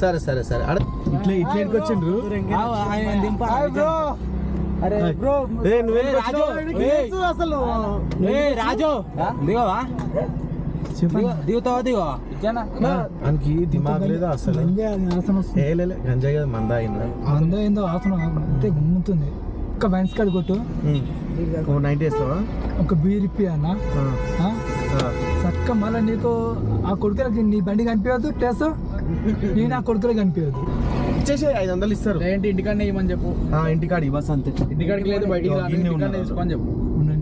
సరే సరే సరే. అడ ఇట్లా ఇట్లా అరే బ్రో. ఏ నువ్వు రాజు, అసలు? ఏ రాజు. దిగవా? చెప్పండి. దిగుతావా దిగో మనకి దిమాగ్ లేదా అసలు. గంజాయి కదా మంద అయిందా. అందో ఏందో ఆసన అంతే గుమ్ముతుంది. ఒక వైన్స్ కార్డ్ కొట్టు. ఓ నైన్టీ వేస్తావా? ఒక బీర్ ఇప్పి అన్న. చక్క మళ్ళీ నీకు ఆ కొడుకులకి నీ బండి కనిపించదు టేస్ట్ నేను ఆ కొడుకులకి కనిపించదు. ఇచ్చేసి ఐదు వందలు ఇస్తారు. ఏంటి ఇంటికాడనే ఇవ్వమని చెప్పు. ఆ, ఇంటికాడ ఇవ్వస్ అంతే. ఇంటికాడికి లేదు బయటికి ఇన్ని ఇంటికాడనే చెప్పు. నా.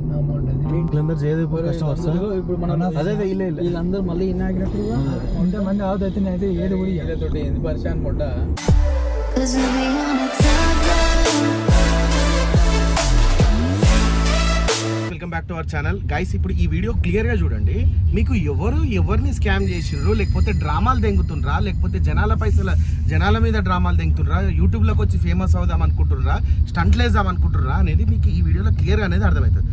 వీళ్ళందరూ చేయదు కష్టం వస్తుంది ఇప్పుడు మనం అదే ఇల్లే వీళ్ళందరూ మళ్ళీ ఇన్నాగినట్టుగా ఉంటే మంది ఆవుదైతే నేనైతే ఏది కూడా పరిశాన్ పడ్డా welcome back to our channel. Guys ఇప్పుడు ఈ వీడియో క్లియర్గా చూడండి. మీకు ఎవరు ఎవరిని స్కామ్ చేసిండ్రు లేకపోతే డ్రామాలు దెంగుతుండ్రా? లేకపోతే జనాల పైసల జనాల మీద డ్రామాలు దెంగుతుండ్రా? యూట్యూబ్లోకి వచ్చి ఫేమస్ అవుదాం అనుకుంటుర్రా స్టంట్లు వేద్దాం అనుకుంటుర్రా అనేది మీకు ఈ వీడియోలో క్లియర్గా అనేది అర్థమవుతుంది.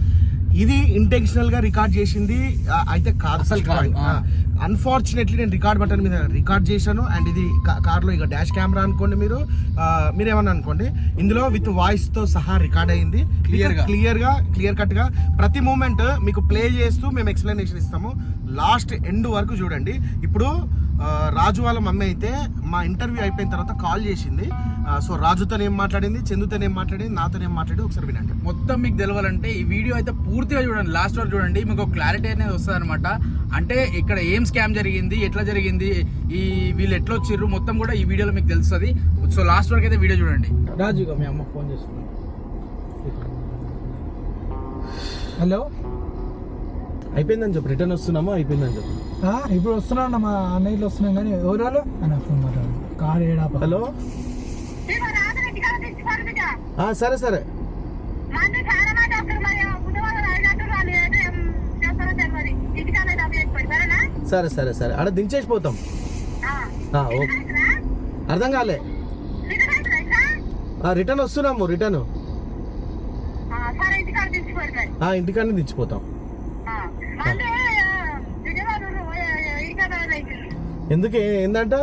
ఇది ఇంటెన్షనల్గా రికార్డ్ చేసింది అయితే కాదు అసలు కాదు. అన్ఫార్చునేట్లీ నేను రికార్డ్ బటన్ మీద రికార్డ్ చేశాను అండ్ ఇది కార్లో ఇక డాష్ కెమెరా అనుకోండి మీరు మీరేమన్నా అనుకోండి ఇందులో విత్ వాయిస్తో సహా రికార్డ్ అయింది. గా. క్లియర్గా క్లియర్ కట్గా ప్రతి మూమెంట్ మీకు ప్లే చేస్తూ మేము ఎక్స్ప్లెనేషన్ ఇస్తాము. లాస్ట్ ఎండ్ వరకు చూడండి. ఇప్పుడు రాజు వాళ్ళ మమ్మీ అయితే మా ఇంటర్వ్యూ అయిపోయిన తర్వాత కాల్ చేసింది. సో రాజుతో ఏం మాట్లాడింది? చందుతో ఏం మాట్లాడింది? నాతో ఏం మాట్లాడి ఒకసారి వినండి. మొత్తం మీకు తెలవాలంటే ఈ వీడియో అయితే పూర్తిగా చూడండి. లాస్ట్ వరకు చూడండి. మీకు క్లారిటీ అనేది వస్తుంది అనమాట అంటే ఇక్కడ ఏం స్కామ్ జరిగింది? ఎట్లా జరిగింది? ఈ వీళ్ళు ఎట్లా వచ్చిర్రు? మొత్తం కూడా ఈ వీడియోలో మీకు తెలుస్తుంది. సో లాస్ట్ వరకు అయితే వీడియో చూడండి. రాజు ఇక మీ అమ్మ ఫోన్ చేస్తున్నా హలో అయిపోయిందని చెప్పు. రిటర్న్ వస్తున్నామో? అయిపోయిందని చెప్పు. ఆ, ఇప్పుడు వస్తున్నాను మా అన్నయ్యలు వస్తున్నాం కానీ ఎవరు వాళ్ళు అన్న ఫోన్ మాట్లాడు. కార్ ఏడా. హలో సరే సరే. సరే సరే సరే. అక్కడ దించేసి పోతాం ఓకే. అర్థం కాలే. రిటర్న్ వస్తున్నాము రిటర్న్. ఇంటికాడనే దించిపోతాం. ఎందుకు? ఏందంట?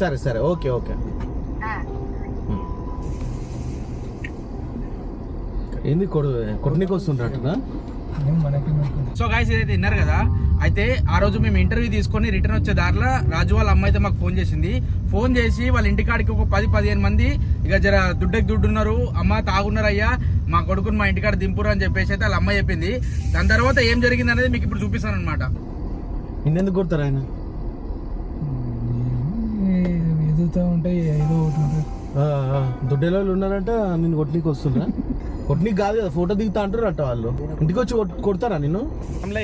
సరే సరే. Okay okay. ఏంది కొడు కొట్టనికి మనకు. సో గాయస్ ఇదైతే విన్నారు కదా? అయితే ఆ రోజు మేము ఇంటర్వ్యూ తీసుకొని రిటర్న్ వచ్చే దారిలో రాజు వాళ్ళ అమ్మ అయితే మాకు ఫోన్ చేసింది. ఫోన్ చేసి వాళ్ళ ఇంటికాడికి ఒక పది పదిహేను మంది ఇక జర దుడ్డకి దుడ్డు ఉన్నారు. అమ్మ తాగున్నారు అయ్యా. మా కొడుకుని మా ఇంటికాడ దింపురు అని చెప్పేసి అయితే వాళ్ళ అమ్మ చెప్పింది. దాని తర్వాత ఏం జరిగింది అనేది మీకు ఇప్పుడు చూపిస్తాను అనమాట నిన్నెందుకు కొడతారు ఆయన ఏ- ఎదుగుతూ ఉంటాయి ఏదో ఒకటి ఉంటుంది. దుడ్డేలో ఉన్నారంట నిన్ను కొట్టనికి వస్తుండ్రా కొట్టనికి కాదు కదా ఫోటో దిగుతా అంటారు అంట వాళ్ళు. ఇంటికి వచ్చి కొడతారా నిన్ను?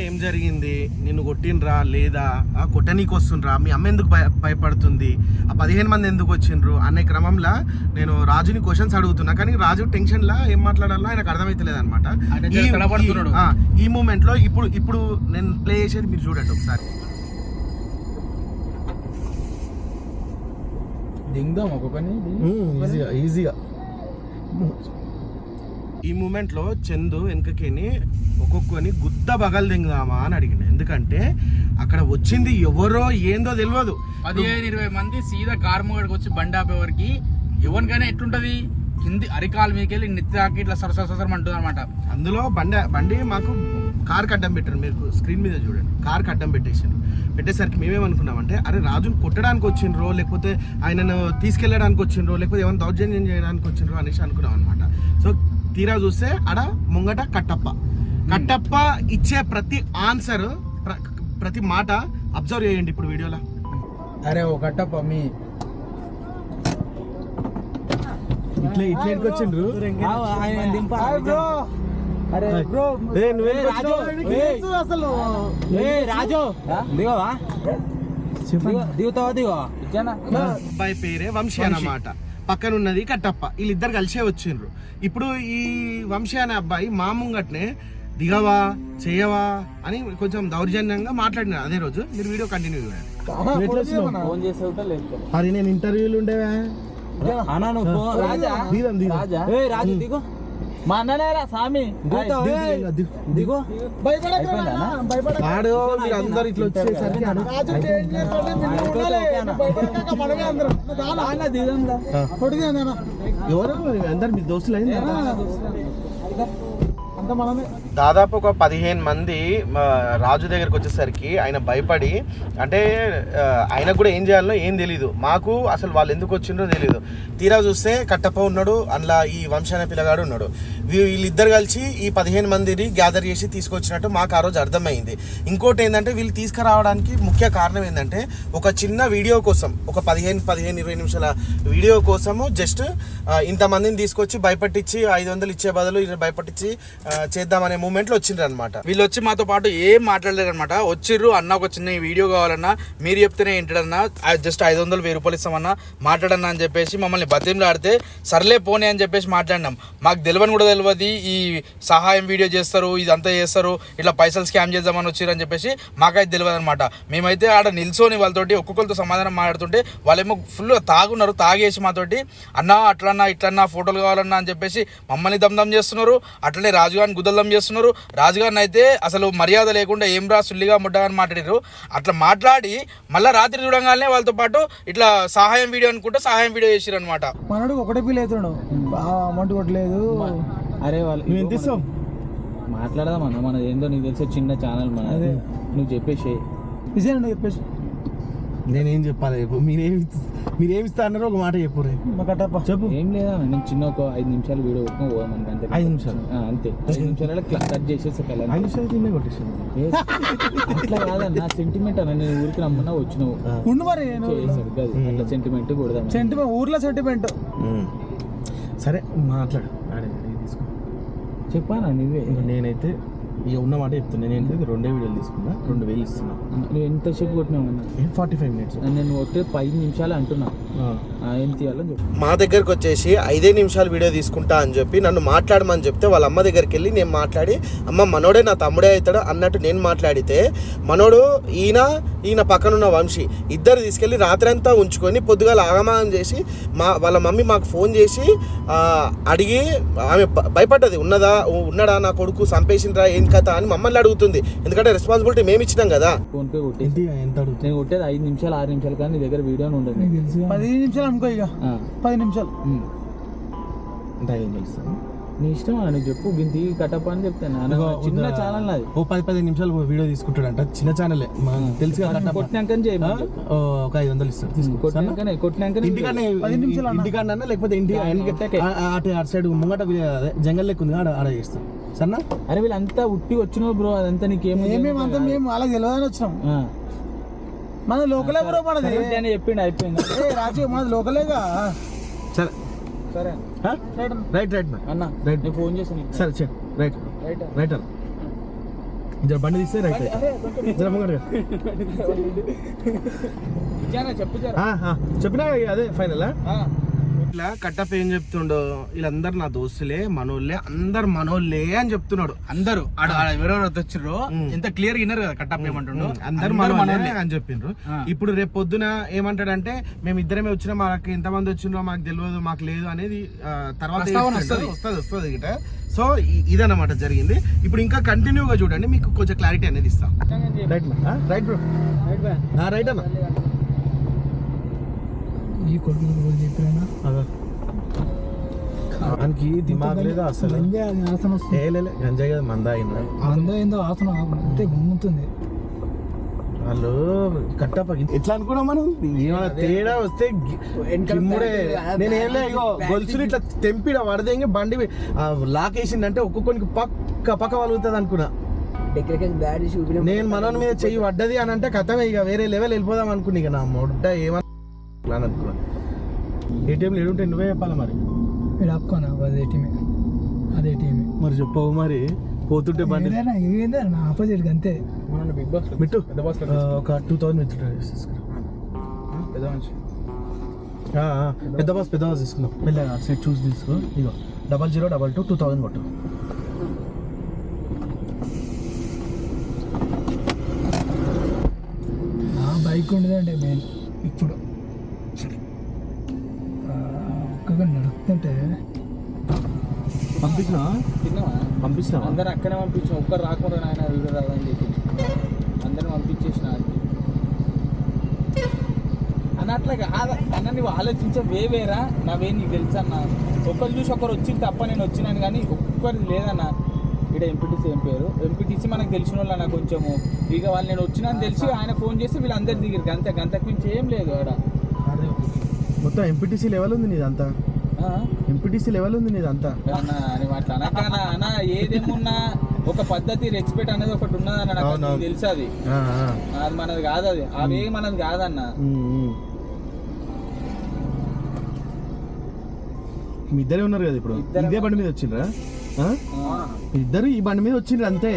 ఏం జరిగింది? నిన్ను కొట్టినరా లేదా? ఆ, కొట్టనీకి వస్తుండ్రా. మీ అమ్మ ఎందుకు భయ భయపడుతుంది? ఆ పదిహేను మంది ఎందుకు వచ్చిండ్రు? అనే క్రమంలో నేను రాజుని క్వశ్చన్స్ అడుగుతున్నా. కానీ రాజు టెన్షన్ లా ఏం మాట్లాడాలో ఆయనకు అర్థమైతలేదు అనమాట. ఈ మూమెంట్లో ఇప్పుడు ఇప్పుడు నేను ప్లే చేసేది మీరు చూడండి ఒకసారి. దిందాం ఒక్కొక్కని ఈజీగా ఈజీగా ఈ మూమెంట్లో చందు వెనకకేని ఒక్కొక్కని గుద్ద బగలు దింగుదామా అని అడిగిండు. ఎందుకంటే అక్కడ వచ్చింది ఎవరో ఏందో తెలియదు. పదిహేను ఇరవై మంది సీదా కారు ముంగడికి వచ్చి బండి ఆపేవారికి ఎవరికైనా ఎట్లుంటది? కింది అరికాల మీదకి వెళ్ళి నిత్యాకి ఇట్లా సరసర సరసరం అంటుంది అనమాట అందులో బండి బండి మాకు కార్ అడ్డం పెట్టారు. మీరు స్క్రీన్ మీద చూడండి. కార్ అడ్డం పెట్టేసారు పెట్టేసరికి మేమేమనుకున్నామంటే అరే రాజుని కొట్టడానికి వచ్చిండ్రో లేకపోతే ఆయనను తీసుకెళ్ళడానికి వచ్చిండ్రో లేకపోతే ఏమైనా దౌర్జన్యం చేయడానికి వచ్చిండ్రో అనేసి అనుకున్నాం అనమాట సో తీరా చూస్తే ఆడ ముంగట కట్టప్ప. కట్టప్ప ఇచ్చే ప్రతి ఆన్సర్ ప్రతి మాట అబ్జర్వ్ చేయండి ఇప్పుడు వీడియోలో. అరే ఓ కట్టప్ప మీ. ఇట్లా ఇట్లా ఎందుకు వచ్చిండ్రు? Hi bro. అరే బ్రో ఏ, నువ్వేం ఏ, రాజు, వచ్చినావు? ఏ. తెలుసు అసలు? ఏ రాజు దిగవా? చెప్పండి. దిగుతావా దిగో అబ్బాయి పేరే వంశీ అన్నమాట పక్కన ఉన్నది కట్టప్ప. వీళ్ళిద్దరు కలిసే వచ్చిండ్రు. ఇప్పుడు ఈ వంశీ అనే అబ్బాయి మా ముంగట్నే దిగవా చేయవా అని కొంచెం దౌర్జన్యంగా మాట్లాడిన అదే రోజు. మీరు వీడియో కంటిన్యూ మరి నేను ఇంటర్వ్యూలు ఉండేవా? అన్నా నువ్వు ఫోన్- రాజా. రాజు? దిగు. మా అన్ననేరా స్వామి దిగో మీరు అందరు ఇట్లా వచ్చేసరికి ఎవరు? అందరు మీ దోస్తులు అయింది? దాదాపు ఒక పదిహేను మంది రాజు దగ్గరికి వచ్చేసరికి ఆయన భయపడి అంటే ఆయనకు కూడా ఏం చేయాలో ఏం తెలియదు మాకు అసలు వాళ్ళు ఎందుకు వచ్చిండ్రో తెలియదు తీరా చూస్తే కట్టప్ప ఉన్నాడు అందులో ఈ వంశాన పిల్లగాడు ఉన్నాడు. వీ- వీళ్ళిద్దరు కలిసి ఈ పదిహేను మందిని గ్యాదర్ చేసి తీసుకొచ్చినట్టు మాకు ఆ రోజు అర్థమైంది. ఇంకోటి ఏంటంటే వీళ్ళు తీసుకురావడానికి ముఖ్య కారణం ఏంటంటే ఒక చిన్న వీడియో కోసం ఒక పదిహేను పదిహేను ఇరవై నిమిషాల వీడియో కోసము జస్ట్ ఇంతమందిని తీసుకొచ్చి భయపట్టించి ఐదు వందలు ఇచ్చే బదులు భయపట్టించి చేద్దామనే మూమెంట్లో వచ్చిండ్రు అనమాట వీళ్ళు వచ్చి మాతో పాటు ఏం మాట్లాడలేరు అనమాట వచ్చిర్రు అన్న ఒక చిన్న వీడియో కావాలన్నా మీరు చెప్తేనే ఏంటన్నా జస్ట్ ఐదు వందలు వెయ్యి రూపాయలు ఇస్తామన్నా మాట్లాడన్నా అని చెప్పేసి మమ్మల్ని బతిమలాడితే సర్లే పోనీ అని చెప్పేసి మాట్లాడినాం. మాకు తెలియని కూడా తెలియదు ఈ సహాయం వీడియో చేస్తారు ఇదంతా చేస్తారు ఇట్లా పైసలు స్కామ్ చేద్దామని వచ్చిర్రు అని చెప్పేసి మాకైతే తెలియదు అనమాట మేమైతే ఆడ నిల్చొని వాళ్ళతోటి ఒక్కొక్కరితో సమాధానం మాట్లాడుతుంటే వాళ్ళేమో ఫుల్ తాగున్నారు తాగేసి మాతోటి అన్నా అట్లన్నా ఇట్లన్నా ఫోటోలు కావాలన్నా అని చెప్పేసి మమ్మల్ని దమ్దం చేస్తున్నారు. అట్లనే రాజుగారిని గుద్దలం చేస్తున్నారు. రాజుగారిని అయితే అసలు మర్యాద లేకుండా ఏం రా సుల్లిగా ముడ్డగా అని మాట్లాడారు అట్లా మాట్లాడి మళ్ళీ రాత్రి చూడంగానే వాళ్ళతో పాటు ఇట్లా సహాయం వీడియో అనుకుంటే సహాయం వీడియో చేసిరు అనమాట మనోడు ఒకటే ఫీల్ అవుతున్నాడు అమౌంట్ కొట్టలేదు. అరే వాళ్ళు నువ్వు ఎంత ఇస్తావు? మాట్లాడదాం అన్న మన ఏందో నీకు తెలిసే చిన్న ఛానల్ మన. నువ్వు చెప్పేసి నువ్వు చెప్పేసి. నేనేం చెప్పాలి చెప్పు? మీరేమి మీరేమి ఇస్తా అన్నారో ఒక మాట చెప్పు రే చెప్పు. ఏం లేదా? నేను చిన్న ఒక ఐదు నిమిషాలు వీడియో పెట్టుకుని పోదాం అంతే ఐదు నిమిషాలు? ఆ, అంతే. ఐదు నిమిషాలలో కట్ చేసేసి ఐదు నిమిషాలు తిన్నే కొట్టేసాను. అట్లా కాదన్న సెంటిమెంట్ అన్న నేను ఊరికి రమ్మన్నా వచ్చినావు. ఉండు మరి అట్లా సెంటిమెంట్ కొడదాం సెంటిమెంట్ ఊర్లో సెంటిమెంట్ సరే మాట్లాడు. తీసుకో. చెప్పానా నువ్వే? ఇంకా నేనైతే ఇక ఉన్న మాట చెప్తున్నా. నేనైతే రెండే వీడియోలు తీసుకున్నా? రెండు వేలు ఇస్తున్నా. నువ్వు ఎంతసేపు కొట్టినావు అన్న? ఫార్టీ ఫైవ్ మినిట్స్ నేను కొట్టే పది నిమిషాలు అంటున్నా. మా దగ్గరకు వచ్చేసి ఐదే నిమిషాలు వీడియో తీసుకుంటా అని చెప్పి నన్ను మాట్లాడమని చెప్తే వాళ్ళ అమ్మ దగ్గరికి వెళ్ళి నేను మాట్లాడి అమ్మ మనోడే నా తమ్ముడే అవుతాడు అన్నట్టు నేను మాట్లాడితే మనోడు ఈయన ఈయన పక్కనున్న వంశీ ఇద్దరు తీసుకెళ్ళి రాత్రంతా ఉంచుకొని పొద్దుగాల ఆగమానం చేసి మా వాళ్ళ మమ్మీ మాకు ఫోన్ చేసి అడిగి ఆమె భయపడ్డది ఉన్నదా ఉన్నాడా నా కొడుకు చంపేసిండ్రా ఏం కథ అని మమ్మల్ని అడుగుతుంది. ఎందుకంటే రెస్పాన్సిబిలిటీ మేము ఇచ్చినాం కదా. ఫోన్ పే కొట్టేసి ఎంత నేను కొట్టేది ఐదు నిమిషాలు ఆరు నిమిషాలు కానీ నీ దగ్గర వీడియో ఉండదు. పది నిమిషాలు అనుకో ఇక పది నిమిషాలు. వందలు ఇస్తాను నీ ఇష్టం నువ్వు చెప్పు గింతి కట్టప్ప అని చెప్తాను చిన్న ఛానల్ నాది ఓ పది పదిహేను నిమిషాలు వీడియో తీసుకుంటాడంట. చిన్న ఛానలే తెలుసు కదా. కొట్టినాక ఒక ఐదు వందలు ఇస్తాడు. తీసుకో. కొట్టినాకనే కొట్టినాకనే ఇంటికన్నా పది నిమిషాలు అన్న. ఇంటికన్నా లేకపోతే ఇంటి ఆయన అటు అటు సైడ్ ముంగట అదే జంగల్ లెక్క ఉంది ఆడ ఆడ చేస్తాం. సరేనా? అరే వీళ్ళంతా ఉట్టి వచ్చినావు బ్రో అదంతా నీకేమో మేము అంతా మేము వాళ్ళకి తెలియదని వచ్చినాం. మన లోకలే బ్రో మనది. అని చెప్పిండు అయిపోయింది. ఏ రాజు మనది లోకలేగా? సరే. సరే? రైట్ రైట్ అన్న Right. నేను ఫోన్ చేసాను నీకు. సరే చెక్ రైట్. రైట్ రైట్ అన్న. జర బండి తీస్తే రైట్ జర ఇచ్చానా చెప్పు జర. ఆ, ఆ. చెప్పినా అదే ఫైనల్? ఆ. ఇట్లా కట్టప్ప ఏం చెప్తుండో వీళ్ళందరు నా దోస్తులే మనోళ్ళే అందరు మనోళ్ళే అని చెప్తున్నాడు. అందరూ. ఆడ ఎవరెవరు వచ్చిర్రో. ఎంత క్లియర్ విన్నారు కదా కట్టప్ ఏమంటుండో. అందరు మనోళ్ళే అని చెప్పిండ్రు. ఇప్పుడు రేపు పొద్దున ఏమంటాడంటే మేము ఇద్దరమే వచ్చినా మాకు ఎంతమంది వచ్చిండ్రో మాకు తెలియదు మాకు లేదు అనేది తర్వాత వస్తుంది? వస్తది. వస్తుంది గిట. సో ఇదన్నమాట జరిగింది. ఇప్పుడు ఇంకా కంటిన్యూగా చూడండి మీకు కొంచెం క్లారిటీ అనేది ఇస్తాం. Right right bro. రైట్ అన్న? ఈ కొడుకు రోజు చెప్పినా దిమాగ్ లేదా అసలు? గంజా అని ఆసన వస్తుంది. గంజాయి కదా మంద అయినా అందరూ ఏందో ఆసన అంటే గుమ్ముతుంది. వాళ్ళు కట్టప్ప ఎట్లా అనుకున్నాం మనం? ఏమైనా తేడా వస్తే గిమ్ముడే. నేను ఏం లే ఇగో గొలుసులు ఇట్లా తెంపిడ వడదేంగి బండి లాక్ వేసిందంటే ఒక్కొక్కరికి పక్క పక్క వలుగుతుంది అనుకున్నా. నేను మనోని మీద చెయ్యి పడ్డది అని అంటే కథమే ఇక వేరే లెవెల్ వెళ్ళిపోదాం అనుకున్నా ఇక నా మొడ్డ ఏమని అని అనుకున్నా ఏటీఎంలు ఏడుంటే నువ్వే చెప్పాలి మరి? ఇక్కడ ఆపుకోనా అదే టీమే అదే టీమే మరి చెప్పవు మరి. పోతుంటే బండి. ఏదైనా ఏదైనా నా ఆపోజిట్ అంతే. మన బిగ్ బాస్ మిట్టు. పెద్ద బాస్ ఒక టూ థౌసండ్ పెద్ద పెద్ద బాస్ పెద్ద బాస్ తీసుకుందాం. మెల్లగా సెట్ చూసి తీసుకో. ఇగో double zero double two two thousand కొట్టు. బైక్ ఉండదండి మెయిన్ ఇప్పుడు. ఆ, ఒక్కగా నడుపుతుంటే పంపించినా? తిన్నావా? పంపించినా అందరు అక్కడే పంపించాం. ఒక్కరు రాకుండా నాయన వీడియో రాదని చెప్పి. అందరిని పంపించేసిన ఆడికి. అన్న అట్లా కాదు అన్న నువ్వు ఆలోచించే వే వేరా? నావే నీకు తెలుసు అన్న. ఒకరు చూసి ఒకరు వచ్చింది తప్ప నేను వచ్చినాను కానీ ఒక్కరు లేదన్న. ఇక్కడ ఎంపీటీసీ ఏం పేరు? ఎంపీటీసీ మనకు తెలిసిన వాళ్ళు అన్న కొంచెము. ఇక వాళ్ళు నేను వచ్చినాను తెలిసి ఆయన ఫోన్ చేసి వీళ్ళందరు దిగిరు గంత గంతకు మించి ఏం లేదు ఆడ. మొత్తం ఎంపీటీసీ లెవెల్ ఉంది నీదంతా? ఎంపీటీసీ లెవెల్ ఉంది నీదంతా అట్లా అనకనా అన్న ఏదేమున్నా ఒక పద్ధతి రెస్పెక్ట్ అనేది ఒకటి ఉన్నదన్న నాకు. తెలుసు అది. అది మనది కాదు అది అవే మనది కాదన్న. మీ ఇద్దరే ఉన్నారు కదా ఇప్పుడు. ఇదే బండి మీద వచ్చిండ్రా ఇద్దరు ఈ బండి మీద వచ్చిండ్రు అంతే.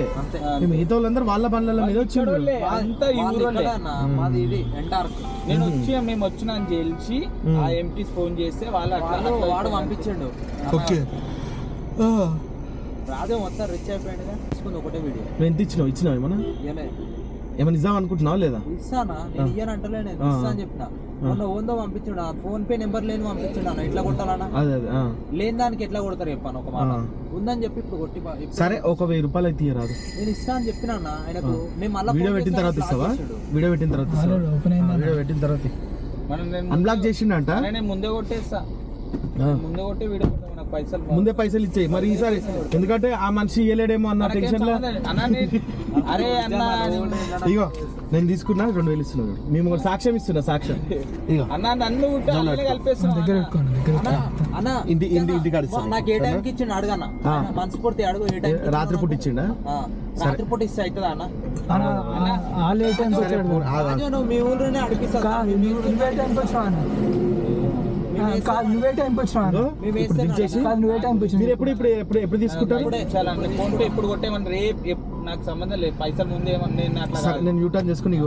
మిగతా వాళ్ళందరూ వాళ్ళ బండ్ల మీద వచ్చిండ్రు. అంతా ఈ ఊరోళ్ళే. మాది ఇది ఎంటార్క్ నేను వచ్చి మేము వచ్చినా అని తెలిసి. ఆ ఎంపీస్ ఫోన్ చేస్తే వాళ్ళు అట్లా వాడు. పంపించిండు. ఓకే. రాజు మొత్తం రిచ్ అయిపోయాడుగా. తీసుకుంది ఒకటే వీడియో. ఎంత ఇచ్చినావు? ఇచ్చినావు ఏమన్నా? ఏమన్నా ఇద్దాం అనుకుంటున్నావా లేదా? ఇస్తానా? నేను ఇయ్యను అంటలేను ఆ. ఇస్తా అని చెప్పిన. మొన్న ఓందో పంపించాడు. ఫోన్ పే నెంబర్ లేని పంపించాడు అన్న. ఎట్లా కొట్టాలన్నా? అదే అదే ఆ. లేని దానికి ఎట్లా కొడతారు చెప్పాను ఒక మాట. ఉందని చెప్పి ఇప్పుడు కొట్టి పా- ఇప్పుడు సరే ఒక వెయ్యి రూపాయలు అయితే ఇయ్యరాదు. నేను ఇస్తా అని చెప్పిన అన్న. ఆయనకు నేను మళ్ళీ వీడియో పెట్టిన తర్వాత ఇస్తావా? వీడియో పెట్టిన తర్వాత ఇస్తావా? ఆ, వీడియో పెట్టిన తర్వాత మనం నేను అన్బ్లాక్ ముందే- చేసిండంట నేను ముందే కొట్టేస్తా. ముందే కొట్టి వీడియో పైసలు. ముందే పైసలు ఇచ్చేయి. మరి ఈసారి ఎందుకంటే ఆ మనిషి ఇయ్యలేడేమో అన్న టెన్షన్లో. అరే అన్న నేను- ఇగో నేను తీసుకున్నా రెండు వేలు ఇస్తున్నాడు మేము ఒక సాక్ష్యం ఇస్తున్నా సాక్ష్యం. ఇగో. అన్న నన్ను అన్న? ఇంటి ఇంటి ఇంటి కాడ వా- నాకు ఏ టైంకి ఇచ్చిండు అడగన్న. మనస్ఫూర్తి అడుగు ఏ టైం రాత్రి పూట ఇచ్చిండా? రాత్రి పూట ఇస్తే అవుతుందా అన్న? టైంకి వచ్చాడు ఆ. రాజు, నువ్వు మీ ఊళ్ళోనే అడిగిస్తా టైంకి వచ్చినావు అన్న. కాదు నువ్వే దించేసి? కాదు నువ్వే టైంకి మీరు ఎప్పుడు ఇప్పుడు ఎప్పుడు ఎప్పుడు తీసుకుంటారు? చాలా ఫోన్ పే ఇప్పుడు కొట్టేమని రేపు నాకు సంబంధం లేదు. పైసలు ముందే ఏమన్నా నేను అట్లా. నేను యూటర్న్ చేసుకుని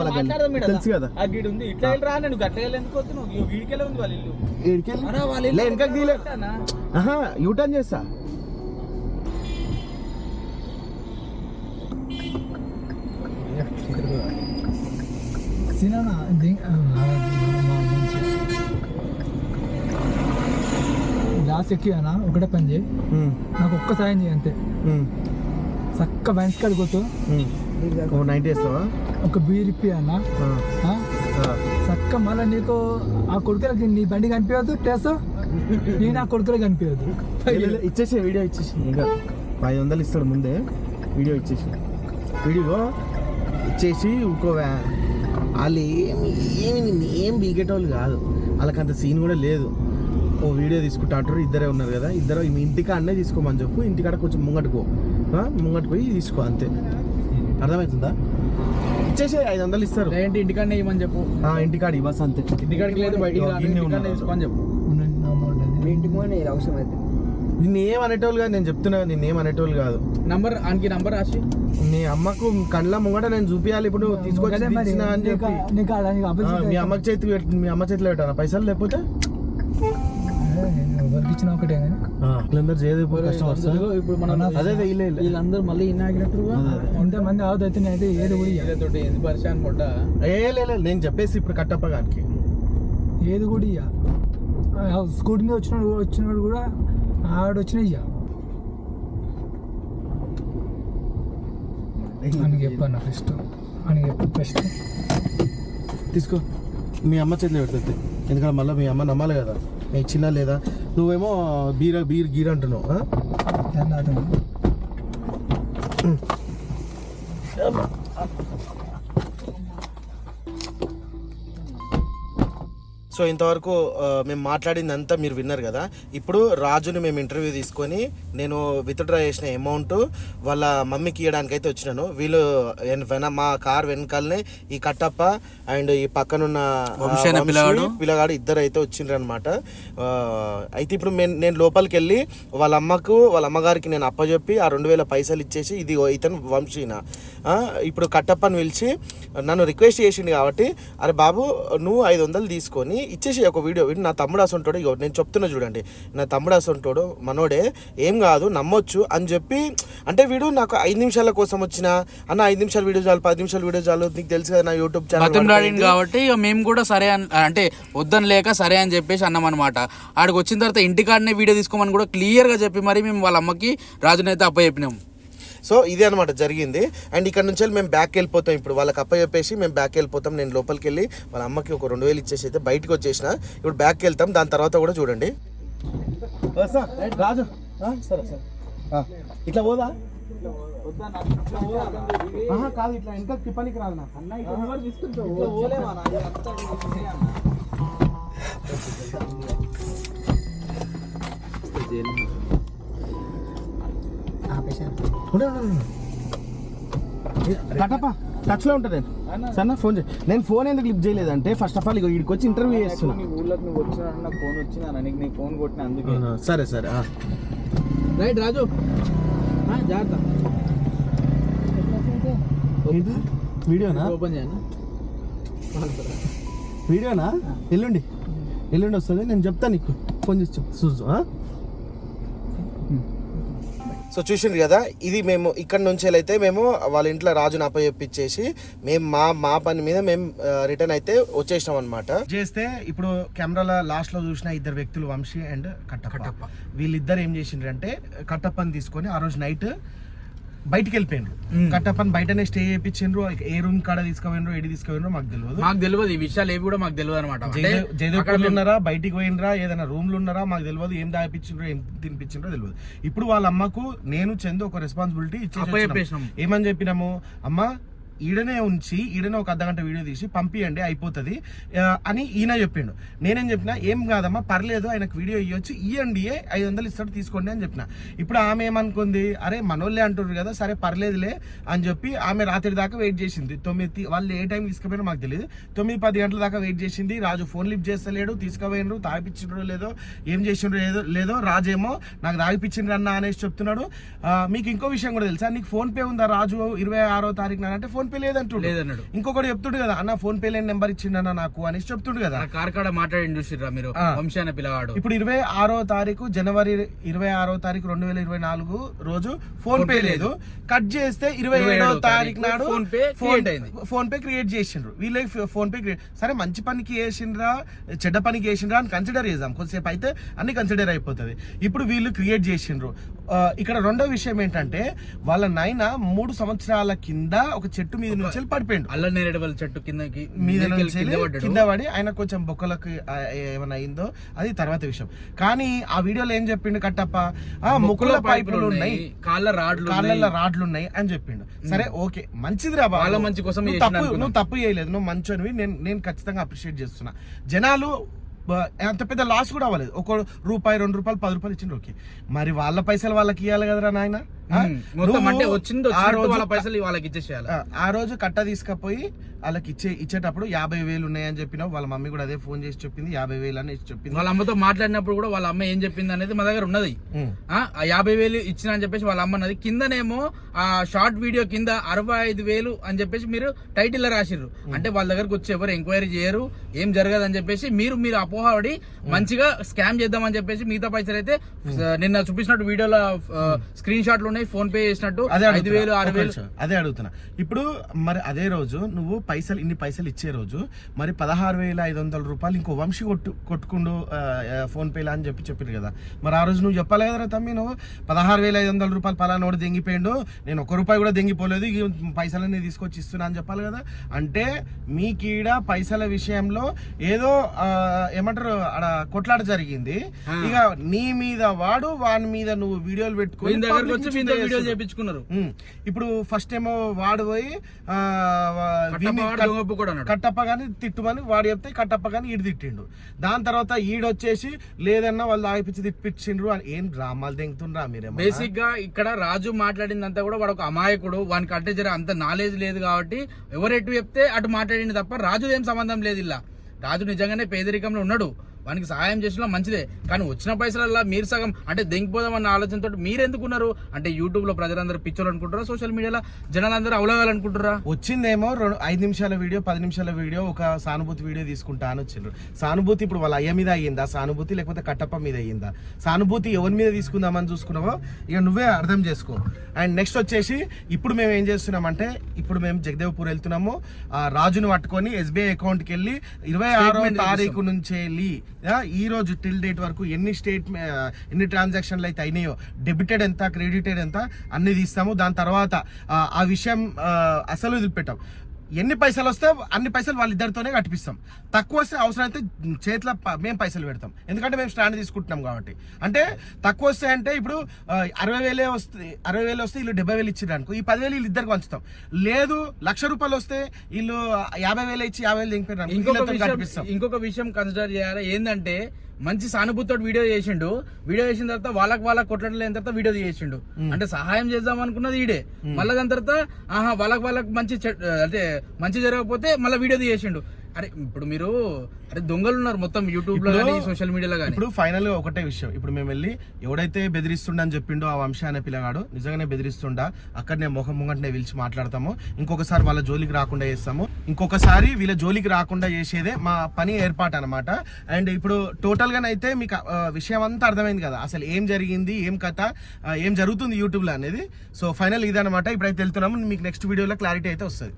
వెనకాల. తెలుసు కదా. గీడు ఉంది. ఇట్లా రా నేను గట్ల వెళ్ళి ఎందుకు వస్తున్నావు? వీడికెళ్ళి ఉంది వాళ్ళ ఇల్లు. వెనకకి ఆహా యూటర్న్ చేస్తా. సినా గ్లాస్ ఎక్కి అన్న ఒకటే పని చేయి. నాకు ఒక్క సాయం చేయి అంతే. చక్క పోతూ ఉమ్. ఓ నైన్టీ వేస్తావా? ఒక బీర్ ఇప్పి అన్న. చక్క మళ్ళీ నీకు ఆ కొడుకులకి నీ బండి కనిపించదు టేస్ట్ నేను ఆ కొడుకులకి కనిపించదు. ఇచ్చేసి వీడియో ఇచ్చేసి ఇంకా ఐదు వందలు ఇస్తాడు ముందే. వీడియో ఇచ్చేసి వీడియో ఇచ్చేసి ఇంకో వాళ్ళు ఏమి ఏమి ఏం బీగేటోళ్ళు కాదు. వాళ్ళకి అంత సీన్ కూడా లేదు. ఓ వీడియో తీసుకుంటా అంటారు ఇద్దరే ఉన్నారు కదా. ఇద్దరు మీ ఇంటికాడనే తీసుకోమని చెప్పు ఇంటికాడ కొంచెం ముంగట్టుకో ఆ, ముంగటు పోయి తీసుకో అంతే. అర్థమవుతుందా? ఇచ్చేసి ఐదు వందలు ఇస్తారు. ఏంటి ఇంటికాడనే ఇవ్వమని చెప్పు. ఆ, ఇంటికాడ ఇవ్వస్ అంతే. ఇంటికాడికి లేదు బయటికి రా, దీన్నే ఇంటికాడనే ఉన్నారు. తీసుకో అని చెప్పు. ఇంటికి అవసరం అయితే నిన్ను ఏం అనేటోళ్ళు కాదు నేను చెప్తున్నా నిన్ను ఏం అనేటోళ్ళు కాదు. నంబర్ ఆయనకి నంబర్ రాసి. నీ అమ్మకు కళ్ళ ముంగట నేను చూపియాలి ఇప్పుడు తీసుకొచ్చి మీ అమ్మకి చేతి మీ అమ్మ చేతిలో పెట్టాను పైసలు లేకపోతే? ఇచ్చిన ఒకటే కానీ. వీళ్ళందరూ చేయదు ఇప్పుడు మనం అదే ఇల్లే. వీళ్ళందరూ మళ్ళీ ఇన్నాగినట్టుగా. ఇంతమంది ఆవద్దు అయితే నేనైతే ఏది కూడా ఇయ్య. తోటి ఎందుకు పరిచయం కొట్ట ఏ లే లే, నేను చెప్పేసి ఇప్పుడు కట్టప్ప గానికి ఏది కూడా ఇయ్య స్కూటీ మీద వచ్చిన వచ్చినవాడు కూడా ఆవిడ వచ్చిన ఇయ్య అని చెప్పాను ఫస్ట్. అని చెప్పు ఫస్ట్. తీసుకో. మీ అమ్మ చేతిలో పెడుతుంది. ఎందుకంటే మళ్ళీ మీ అమ్మ నమ్మాలి కదా. నేను ఇచ్చినా లేదా? నువ్వేమో బీర బీర్ గీర్ అంటున్నావు? సో ఇంతవరకు మేము మాట్లాడిందంతా మీరు విన్నారు కదా. ఇప్పుడు రాజుని మేము ఇంటర్వ్యూ తీసుకొని నేను విత్డ్రా చేసిన అమౌంట్ వాళ్ళ మమ్మీకి ఇవ్వడానికి అయితే వచ్చినాను. వీళ్ళు వెన- మా కార్ వెనకాలనే ఈ కట్టప్ప అండ్ ఈ పక్కనున్న పిల్లగాడు. ఇద్దరు అయితే వచ్చిండ్రు అనమాట అయితే ఇప్పుడు మేము నేను లోపలికి వెళ్ళి వాళ్ళ అమ్మకు వాళ్ళ అమ్మగారికి నేను అప్పచెప్పి ఆ రెండు వేల పైసలు ఇచ్చేసి ఇది ఇతను వంశీన. ఇప్పుడు కట్టప్పని పిలిచి నన్ను రిక్వెస్ట్ చేసిండు కాబట్టి అరే బాబు నువ్వు ఐదు వందలు తీసుకొని ఇచ్చేసి ఒక వీడియో వీడు నా తమ్ముడు అసంటోడు ఇగో నేను చెప్తున్నా చూడండి నా తమ్ముడు అసంటోడు మనోడే ఏం కాదు నమ్మొచ్చు అని చెప్పి అంటే వీడు నాకు ఐదు నిమిషాల కోసం వచ్చిన అన్న ఐదు నిమిషాల వీడియో చాలు పది నిమిషాల వీడియో చాలు నీకు తెలుసు కదా నా యూట్యూబ్ ఛానల్ కాబట్టి మేము కూడా సరే అని అంటే వద్దని లేక సరే అని చెప్పేసి అన్నాం అనమాట ఆడికి వచ్చిన తర్వాత ఇంటికాడనే వీడియో తీసుకోమని కూడా క్లియర్గా చెప్పి మరి మేము వాళ్ళ అమ్మకి రాజునైతే అప్ప చెప్పినాం సో ఇదే అనమాట జరిగింది. అండ్ ఇక్కడ నుంచి వెళ్ళి మేము బ్యాక్ వెళ్ళిపోతాం. ఇప్పుడు వాళ్ళకి అప్ప చెప్పేసి మేము బ్యాక్ వెళ్ళిపోతాం. నేను లోపలికి వెళ్ళి వాళ్ళ అమ్మకి ఒక రెండు వేలు ఇచ్చేసి అయితే బయటకు వచ్చేసిన. ఇప్పుడు బ్యాక్ వెళ్తాం. దాని తర్వాత కూడా చూడండి. రాజు. సరే సరే. ఇట్లా పోదా? కాదు ఇట్లా ఇంకా తిప్పనికి రాదు నాకు. ఇట్లా పోలేమా కటప టచ్లో ఉంటా నేను. సన్న ఫోన్ చేయి. నేను ఫోన్ ఎందుకు లిఫ్ట్ చేయలేదంటే ఫస్ట్ ఆఫ్ ఆల్ ఇక వీడికి వచ్చి ఇంటర్వ్యూ చేస్తున్నా. నీ ఊళ్ళోకి నువ్వు వచ్చినా నాకు ఫోన్ నీకు నీ ఫోన్ కొట్టిన అందుకే. సరే సరే. రైట్ రాజు. జాగ్రత్త. వీడియోనా? ఓపెన్ చేయను? వీడియోనా? ఎల్లుండి. ఎల్లుండి వస్తుంది. నేను చెప్తాను నీకు. ఫోన్ చేసి చెప్తా. చూసు సో చూసిండ్రు కదా ఇది మేము ఇక్కడ నుంచి అయితే మేము వాళ్ళ ఇంట్లో రాజుని అప్పచెప్పించేసి మేము మా మా పని మీద మేము రిటర్న్ అయితే వచ్చేసినాం అనమాట చేస్తే ఇప్పుడు కెమెరాల లాస్ట్లో చూసిన ఇద్దరు వ్యక్తులు వంశీ అండ్ కట్టప్ప. వీళ్ళిద్దరు ఏం చేసిండ్రు అంటే కట్టప్పని తీసుకొని ఆ రోజు నైట్ బయటికి వెళ్ళిపోయిండ్రు కట్టప్పని బయటనే స్టే చేయించిండ్రు ఏ రూమ్ కాడ తీసుకుపోయినరు ఏడి తీసుకుపోయినరు మాకు తెలియదు మాకు తెలియదు ఈ విషయాలు ఏవి కూడా మాకు తెలియదు అనమాట జయదేవ్ ఉన్నారా బయటికి పోయినరా ఏదైనా రూమ్లో ఉన్నారా మాకు తెలియదు ఏం దాపించిండ్రో ఏం తినిపించిండ్రో తెలియదు ఇప్పుడు వాళ్ళ అమ్మకు నేను చందు ఒక రెస్పాన్సిబిలిటీ. ఇచ్చేసి ఏమని చెప్పినాము? అమ్మ ఈడనే ఉంచి ఈడనే ఒక అర్ధగంట వీడియో తీసి పంపియండి అయిపోతుంది. అని ఈయన చెప్పిండు. నేనేం చెప్పిన ఏం కాదమ్మా పర్లేదు ఆయనకు వీడియో ఇవ్వచ్చు ఇవ్వండి ఐదు వందలు ఇస్తాడు తీసుకోండి అని చెప్పిన. ఇప్పుడు ఆమె ఏమనుకుంది? అరే మనోళ్ళే అంటున్నారు కదా సరే పర్లేదులే అని చెప్పి ఆమె రాత్రి దాకా వెయిట్ చేసింది. తొమ్మిది వాళ్ళు ఏ టైం తీసుకుపోయినా మాకు తెలియదు తొమ్మిది పది గంటల దాకా వెయిట్ చేసింది. రాజు ఫోన్ లిఫ్ట్ చేస్తలేడు తీసుకుపోయినరు తాగిపించిండ్రో లేదో ఏం చేసిండ్రు ఏదో లేదో రాజేమో నాకు తాగిపించిండ్రు అన్న అనేసి చెప్తున్నాడు. మీకు ఇంకో విషయం కూడా తెలుసా? నీకు ఫోన్ పే ఉందా రాజు? ఇరవై ఆరో తారీఖున అంటే ఫోన్ పే లేదంటుడు. లేదన్నాడు. ఇంకొకటి చెప్తుండు కదా అన్న ఫోన్ పే లేని నెంబర్ ఇచ్చిండన్న నాకు అనేసి చెప్తుండు కదా. ఆ కార్ కాడ మాట్లాడి చూసిర్రా మీరు? ఆ. వంశీ అనే పిల్లవాడు. ఇప్పుడు ఇరవై ఆరో తారీఖు జనవరి ఇరవై ఆరో తారీఖు రెండు వేల ఇరవై నాలుగు రోజు ఫోన్ పే లేదు. కట్ చేస్తే ఇరవై ఏడో తారీఖు నాడు ఫోన్ పే అయింది. ఫోన్ పే క్రియేట్ చేసిండ్రు. వీళ్ళకి ఫోన్ పే క్రియేట్ సరే మంచి పనికి వేసిండ్రా చెడ్డ పనికి వేసిండ్రా అని కన్సిడర్ చేద్దాం. కొద్దిసేపు అయితే అన్ని కన్సిడర్ అయిపోతుంది. ఇప్పుడు వీళ్ళు క్రియేట్ చేసిండ్రు. ఇక్కడ రెండో విషయం ఏంటంటే వాళ్ళ నాయన మూడు సంవత్సరాల కింద ఒక చెట్టు మీద నుంచి వెళ్ళి పడిపోయిండు. అల్ల నేరేడువల్ చెట్టు కిందకి మీద నుంచి కింద పడి ఆయన కొంచెం బొక్కలకు ఏమైనా అయిందో అది తర్వాత విషయం. కానీ ఆ వీడియోలో ఏం చెప్పిండు కట్టప్ప? ఆ ముక్కుల పైపులు ఉన్నాయి కాళ్ళ రాడ్లు ఉన్నాయి. రాడ్లు ఉన్నాయి అని చెప్పిండు. సరే ఓకే. మంచిది రా. వాళ్ళ మంచి కోసం తప్పు. నువ్వు తప్పు చేయలేదు. నువ్వు మంచోనివి. నేను నేను ఖచ్చితంగా అప్రిషియేట్ చేస్తున్నా. జనాలు అంత పెద్ద లాస్ కూడా అవ్వలేదు. ఒక రూపాయి రెండు రూపాయలు పది రూపాయలు ఇచ్చిండ్రు. ఓకే. మరి వాళ్ళ పైసలు వాళ్ళకి ఇవ్వాలి కదరా నాయన? మొత్తం అంటే వచ్చింది ఆ రోజు వాళ్ళ పైసలు వాళ్ళకి ఇచ్చేసేయాలి. ఆ, రోజు కట్ట తీసుకపోయి వాళ్ళకి ఇచ్చే ఇచ్చేటప్పుడు యాభై వేలు ఉన్నాయని చెప్పినావు. వాళ్ళ మమ్మీ కూడా అదే ఫోన్ చేసి చెప్పింది యాభై వేలు అని చెప్పింది. వాళ్ళ అమ్మతో మాట్లాడినప్పుడు కూడా వాళ్ళ అమ్మ ఏం చెప్పింది అనేది మా దగ్గర ఉన్నది. ఆ యాభై వేలు ఇచ్చిన అని చెప్పేసి వాళ్ళ అమ్మ అన్నది. కిందనేమో ఆ షార్ట్ వీడియో కింద అరవై ఐదు వేలు అని చెప్పేసి మీరు టైటిల్లో రాసిర్రు అంటే వాళ్ళ దగ్గరకు వచ్చి ఎవరు ఎంక్వైరీ చేయరు ఏం జరగదు అని చెప్పేసి మీరు మీరు అపోహపడి మంచిగా స్కామ్ చేద్దామని చెప్పేసి మిగతా పైసలు అయితే నిన్న చూపించినట్టు వీడియోలో స్క్రీన్ షాట్లు ఉన్నాయి ఫోన్ పే చేసినట్టు అదే ఐదు వేలు అడుగుతున్నా. ఆరు వేలు. అదే అడుగుతున్నా. ఇప్పుడు మరి అదే రోజు నువ్వు పైసలు ఇన్ని పైసలు ఇచ్చే రోజు మరి పదహారు వేల ఐదు వందల రూపాయలు ఇంకో వంశీ కొట్టు కొట్టుకుండు ఫోన్ పేలా అని చెప్పి చెప్పింది కదా. మరి ఆ రోజు నువ్వు చెప్పాలి కదరా తమ్మి నువ్వు? పదహారు వేల ఐదు వందల రూపాయలు పలానోడు దెంగిపోయిండు నేను ఒక్క రూపాయి కూడా దెంగిపోలేదు ఈ పైసలన్నీ తీసుకొచ్చి ఇస్తున్నా అని చెప్పాలి కదా. అంటే మీ కీడ పైసల విషయంలో ఏదో ఏమంటారు ఆడ కొట్లాట జరిగింది. ఇక నీ మీద వాడు వాని మీద నువ్వు వీడియోలు పెట్టుకొని వీడియో. చేపించుకున్నారు. ఇప్పుడు ఫస్ట్ ఏమో వాడు పోయి కట్టప్ప కానీ తిట్టుమని వాడు చెప్తే కట్టప్ప కానీ ఈడు తిట్టిండు. దాని తర్వాత ఈడొచ్చేసి లేదన్నా వాళ్ళు ఆగిపించి తిప్పించిండ్రు అని ఏం డ్రామాలు తెంగుతుండ్రా మీరేమో బేసిక్గా ఇక్కడ రాజు మాట్లాడిందంతా కూడా వాడు ఒక అమాయకుడు. వానికి అంటే జర అంత నాలెడ్జ్ లేదు కాబట్టి ఎవరు ఎటు చెప్తే అటు మాట్లాడింది తప్ప రాజు ఏం సంబంధం లేదు ఇలా. రాజు నిజంగానే పేదరికంలో ఉన్నాడు. వానికి సహాయం చేసినా మంచిదే. కానీ వచ్చిన పైసలల్లా మీరు సగం అంటే దెంగిపోదాం అన్న ఆలోచనతో మీరు ఎందుకున్నారు అంటే యూట్యూబ్లో ప్రజలందరూ పిచ్చోలు అనుకుంటారా సోషల్ మీడియాలో జనాలందరూ అవలగాలనుకుంటారా వచ్చిందేమో రెండు ఐదు నిమిషాల వీడియో పది నిమిషాల వీడియో ఒక సానుభూతి వీడియో తీసుకుంటా అని వచ్చిండ్రు. సానుభూతి ఇప్పుడు వాళ్ళ అయ్య మీద అయ్యిందా? సానుభూతి లేకపోతే కట్టప్ప మీద అయ్యిందా? సానుభూతి ఎవరి మీద తీసుకుందామని చూసుకున్నావో? ఇక నువ్వే అర్థం చేసుకో. అండ్ నెక్స్ట్ వచ్చేసి ఇప్పుడు మేము ఏం చేస్తున్నామంటే ఇప్పుడు మేము జగదేవ్పూర్ వెళ్తున్నాము. ఆ, రాజును పట్టుకొని ఎస్బీఐ అకౌంట్కి వెళ్ళి ఇరవై ఆరో తారీఖు నుంచి వెళ్ళి ఈ రోజు టిల్ డేట్ వరకు ఎన్ని స్టేట్ ఎన్ని ట్రాన్సాక్షన్లు అయితే అయినాయో డెబిటెడ్ ఎంత క్రెడిటెడ్ ఎంత అన్ని తీస్తాము. దాని తర్వాత ఆ, విషయం అసలు వదిలిపెట్టాం. ఎన్ని పైసలు వస్తే అన్ని పైసలు వాళ్ళిద్దరితోనే కట్టిపిస్తాం. తక్కువ వస్తే అవసరం అయితే చేతిలో మేము పైసలు పెడతాం. ఎందుకంటే మేము స్టాండ్ తీసుకుంటున్నాం కాబట్టి. అంటే తక్కువ వస్తే అంటే ఇప్పుడు అరవై వేలే వస్తే అరవై వేలు వస్తే వీళ్ళు డెబ్బై వేలు ఇచ్చారు అనుకో ఈ పదివేలు వీళ్ళు ఇద్దరికి పంచుతాం. లేదు లక్ష రూపాయలు వస్తే వీళ్ళు యాభై వేలు ఇచ్చి యాభై వేలు ఇంకొక విషయం కన్సిడర్ చేయాలి. ఏంటంటే మంచి సానుభూతితో వీడియో చేసిండు. వీడియో చేసిన తర్వాత వాళ్ళకి వాళ్ళకి కొట్టడం తర్వాత వీడియో చేసిండు అంటే సహాయం చేద్దాం అనుకున్నది ఈడే మళ్ళీ దాని తర్వాత ఆహా వాళ్ళకి వాళ్ళకి మంచి అంటే మంచి జరగకపోతే మళ్ళీ వీడియో చేసిండు అరే ఇప్పుడు మీరు అరే దొంగలు ఉన్నారు మొత్తం యూట్యూబ్లో కానీ సోషల్ మీడియాలో కానీ ఇప్పుడు ఫైనల్గా ఒకటే విషయం. ఇప్పుడు మేము వెళ్ళి ఎవడైతే బెదిరిస్తుండని చెప్పిండో ఆ వంశ అనే పిల్లగాడు నిజంగానే బెదిరిస్తుండా అక్కడనే ముఖం ముంగంటనే పిలిచి మాట్లాడతాము. ఇంకొకసారి వాళ్ళ జోలికి రాకుండా చేస్తాము. ఇంకొకసారి వీళ్ళ జోలికి రాకుండా చేసేదే మా పని ఏర్పాటు అనమాట అండ్ ఇప్పుడు టోటల్ గానైతే మీకు ఆ, విషయం అంతా అర్థమైంది కదా. అసలు ఏం జరిగింది ఏం కథ ఏం జరుగుతుంది యూట్యూబ్లో అనేది. సో ఫైనల్ ఇదనమాట ఇప్పుడైతే వెళ్తున్నాము. మీకు నెక్స్ట్ వీడియోలో క్లారిటీ అయితే వస్తుంది.